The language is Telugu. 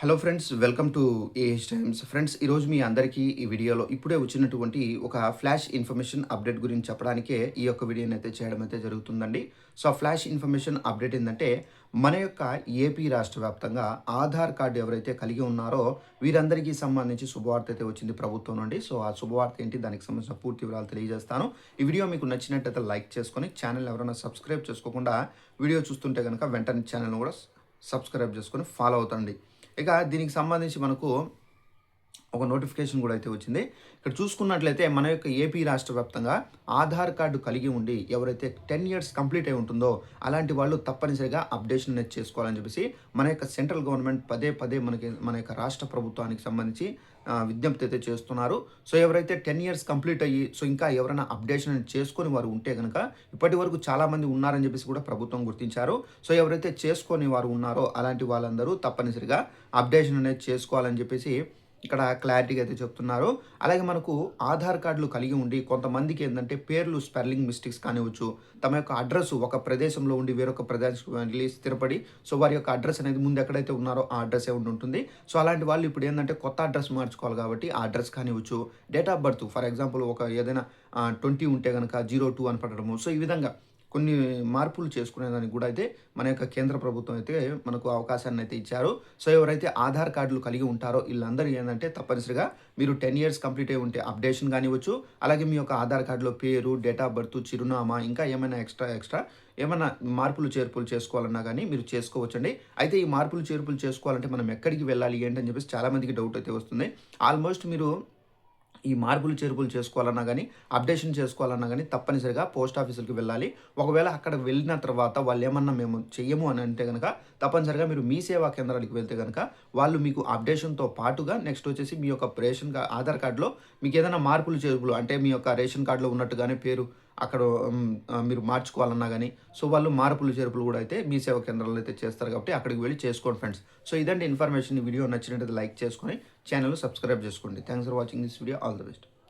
Hello friends welcome to AH times friends ఈరోజు మీ అందరికీ ఈ వీడియోలో ఇప్పుడే వచ్చినటువంటి ఒక ఫ్లాష్ ఇన్ఫర్మేషన్ అప్డేట్ గురించి చెప్పడానికే ఈ యొక్క వీడియోని అయితే చేయడం అయితే జరుగుతుందండి. సో ఫ్లాష్ ఇన్ఫర్మేషన్ అప్డేట్ ఏంటంటే మన యొక్క ఏపీ రాష్ట్ర వ్యాప్తంగా ఆధార్ కార్డు ఎవరైతే కలిగి ఉన్నారో వీరందరికీ సంబంధించి శుభవార్త అయితే వచ్చింది ప్రభుత్వం నుండి. సో ఆ శుభవార్త ఏంటి దానికి సంబంధించిన పూర్తి వివరాలు తెలియజేస్తాను. ఈ వీడియో మీకు నచ్చినట్టయితే లైక్ చేసుకొని ఛానల్ ఎవరైనా సబ్స్క్రైబ్ చేసుకోకుండా వీడియో చూస్తుంటే కనుక వెంటనే ఛానల్ను కూడా సబ్స్క్రైబ్ చేసుకొని ఫాలో అవుతండి. ఇక దీనికి సంబంధించి మనకు ఒక నోటిఫికేషన్ కూడా అయితే వచ్చింది. ఇక్కడ చూసుకున్నట్లయితే మన యొక్క ఏపీ రాష్ట్ర వ్యాప్తంగా ఆధార్ కార్డు కలిగి ఉండి ఎవరైతే టెన్ ఇయర్స్ కంప్లీట్ అయి ఉంటుందో అలాంటి వాళ్ళు తప్పనిసరిగా అప్డేషన్ అనేది చేసుకోవాలని చెప్పేసి మన యొక్క సెంట్రల్ గవర్నమెంట్ పదే పదే మనకి మన యొక్క రాష్ట్ర ప్రభుత్వానికి సంబంధించి విజ్ఞప్తి అయితే చేస్తున్నారు. సో ఎవరైతే టెన్ ఇయర్స్ కంప్లీట్ అయ్యి సో ఇంకా ఎవరైనా అప్డేషన్ అనేది చేసుకొని వారు ఉంటే కనుక ఇప్పటి వరకు చాలామంది ఉన్నారని చెప్పేసి కూడా ప్రభుత్వం గుర్తించారు. సో ఎవరైతే చేసుకొని వారు ఉన్నారో అలాంటి వాళ్ళందరూ తప్పనిసరిగా అప్డేషన్ అనేది చేసుకోవాలని చెప్పేసి ఇక్కడ క్లారిటీగా అయితే చెప్తున్నారు. అలాగే మనకు ఆధార్ కార్డులు కలిగి ఉండి కొంతమందికి ఏంటంటే పేర్లు స్పెల్లింగ్ మిస్టేక్స్ కానివచ్చు తమ యొక్క అడ్రస్ ఒక ప్రదేశంలో ఉండి వేరొక ప్రదేశం వెళ్ళి స్థిరపడి సో వారి యొక్క అడ్రస్ అనేది ముందు ఎక్కడైతే ఉన్నారో ఆ అడ్రస్ ఉండి ఉంటుంది. సో అలాంటి వాళ్ళు ఇప్పుడు ఏంటంటే కొత్త అడ్రస్ మార్చుకోవాలి కాబట్టి ఆ address కానివచ్చు date of birth for example ఒక ఏదైనా ట్వంటీ ఉంటే కనుక జీరో టూ అని పడడము. సో ఈ విధంగా కొన్ని మార్పులు చేసుకునేదానికి కూడా అయితే మన యొక్క కేంద్ర ప్రభుత్వం అయితే మనకు అవకాశాన్ని అయితే ఇచ్చారు. సో ఎవరైతే ఆధార్ కార్డులు కలిగి ఉంటారో వీళ్ళందరూ ఏంటంటే తప్పనిసరిగా మీరు టెన్ ఇయర్స్ కంప్లీట్ అయి ఉంటే అప్డేషన్ కానివ్వచ్చు అలాగే మీ యొక్క ఆధార్ కార్డులో పేరు డేట్ ఆఫ్ బర్త్ చిరునామా ఇంకా ఏమైనా ఎక్స్ట్రా ఎక్స్ట్రా ఏమైనా మార్పులు చేర్పులు చేసుకోవాలన్నా కానీ మీరు చేసుకోవచ్చండి. అయితే ఈ మార్పులు చేర్పులు చేసుకోవాలంటే మనం ఎక్కడికి వెళ్ళాలి ఏంటని చెప్పేసి చాలామందికి డౌట్ అయితే వస్తుంది. ఆల్మోస్ట్ మీరు ఈ మార్పులు చేర్పులు చేసుకోవాలన్నా కానీ అప్డేషన్ చేసుకోవాలన్నా కానీ తప్పనిసరిగా పోస్ట్ ఆఫీసులకు వెళ్ళాలి. ఒకవేళ అక్కడ వెళ్ళిన తర్వాత వాళ్ళు ఏమన్నా మేము చెయ్యము అని అంటే కనుక తప్పనిసరిగా మీరు మీ సేవా కేంద్రానికి వెళ్తే కనుక వాళ్ళు మీకు అప్డేషన్తో పాటుగా నెక్స్ట్ వచ్చేసి మీ యొక్క రేషన్ ఆధార్ కార్డులో మీకు ఏదైనా మార్పులు చేర్పులు అంటే మీ యొక్క రేషన్ కార్డులో ఉన్నట్టుగానే పేరు అక్కడ మీరు మార్చుకోవాలన్నా కానీ సో వాళ్ళు మార్పులు చేర్పులు కూడా అయితే మీ సేవా కేంద్రాల్లో అయితే చేస్తారు కాబట్టి అక్కడికి వెళ్ళి చేసుకోండి ఫ్రెండ్స్. సో ఇదంటే ఇన్ఫర్మేషన్. వీడియో నచ్చినట్టు లైక్ చేసుకొని ఛానల్ సబ్స్క్రైబ్ చేసుకోండి. Thanks for watching this video. All the best.